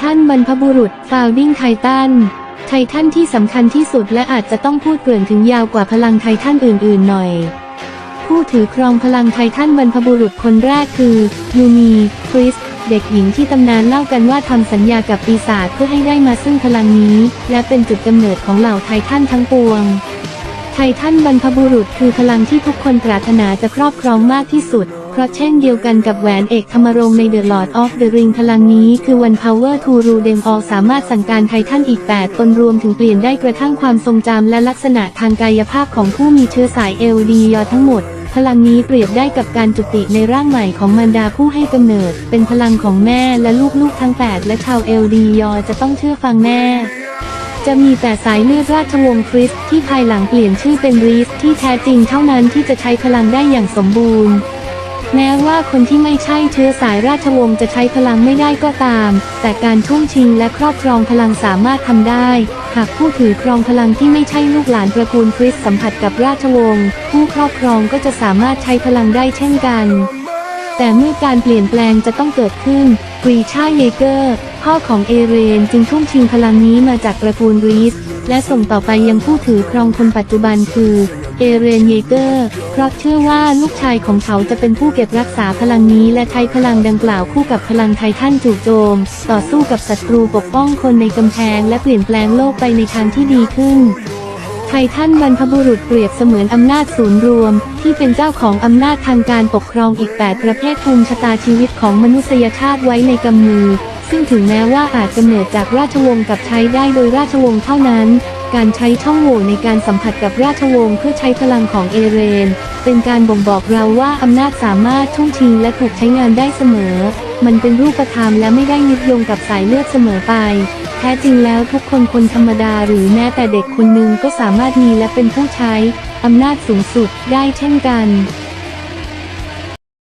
ทันบรรพบุรุษ Founding Titan ไททันที่สำคัญที่สุดและอาจจะต้องพูดเกลื่อนถึงยาวกว่าพลังไททันอื่นๆหน่อย ผู้ถือครองพลังไททันบรรพบุรุษคนแรกคือยูมีคริสเด็กหญิงที่ตำนานเล่ากันว่าทำสัญญากับปีศาจเพื่อให้ได้มาซึ่งพลังนี้ และเป็นจุดกำเนิดของเหล่าไททันทั้งปวง ททันบรรพบุรุษคือพลังที่ทุกคนปรารถนาจะครอบครองมากที่สุด เพราะเช่นเดียวกันกับแหวนเอกธรรมรงค์ใน The Lord of the Ring พลังนี้คือ One Power to Rule Them All สามารถสั่งการไททันอีก 8 ตนรวมถึงเปลี่ยนได้กระทั่งความทรงจำและลักษณะทางกายภาพของผู้มีเชื้อสายเอลดียอทั้งหมดพลังนี้เปรียบได้กับการจุติในร่างใหม่ของมารดาผู้ให้กำเนิด เป็นพลังของแม่และลูกๆทั้ง 8 และชาวเอลดียอจะต้องเชื่อฟังแม่ จะมีแต่สายเลือดราชวงศ์คริสต์ที่ภายหลังเปลี่ยนชื่อเป็นรีสที่แท้จริงเท่านั้นที่จะใช้พลังได้อย่างสมบูรณ์ แม้ว่าคนที่ไม่ใช่เชื้อสายราชวงศ์จะใช้พลังไม่ได้ก็ตาม แต่การช่งชิงและครอบครองพลังสามารถทำได้ หากผู้ถือครองพลังที่ไม่ใช่ลูกหลานตระกูลคริสสัมผัสกับราชวงศ์ผู้ครอบครองก็จะสามารถใช้พลังได้เช่นกัน แต่เมื่อการเปลี่ยนแปลงจะต้องเกิดขึ้นกรีชาเยเกอร์ พ่อของเอเรนจึงทุ่มชิงพลังนี้มาจากตระกูลรีสและส่งต่อไปยังผู้ถือครองคนปัจจุบันคือเอเรนเยเกอร์ เพราะเชื่อว่าลูกชายของเขาจะเป็นผู้เก็บรักษาพลังนี้และใช้พลังดังกล่าวคู่กับพลังไททันจู่โจม ต่อสู้กับศัตรูปกป้องคนในกำแพงและเปลี่ยนแปลงโลกไปในทางที่ดีขึ้น ไททันบรรพบุรุษเปรียบเสมือนอำนาจศูนย์รวม ที่เป็นเจ้าของอำนาจทางการปกครองอีก 8 ประเภทภูมิชะตาชีวิตของมนุษยชาติไว้ในกำมือ ซึ่งถึงแม้ว่าอาจกำเนิดจากราชวงศ์กับใช้ได้โดยราชวงศ์เท่านั้น การใช้ช่องโหว่ในการสัมผัสกับราชวงศ์เพื่อใช้พลังของเอเรน เป็นการบ่งบอกเราว่าอำนาจสามารถทุ่งชิงและถูกใช้งานได้เสมอ มันเป็นรูปธรรมและไม่ได้ยึดโยงกับสายเลือดเสมอไป แท้จริงแล้วทุกคนคนธรรมดาหรือแม้แต่เด็กคนหนึ่งก็สามารถมีและเป็นผู้ใช้อำนาจสูงสุดได้เช่นกัน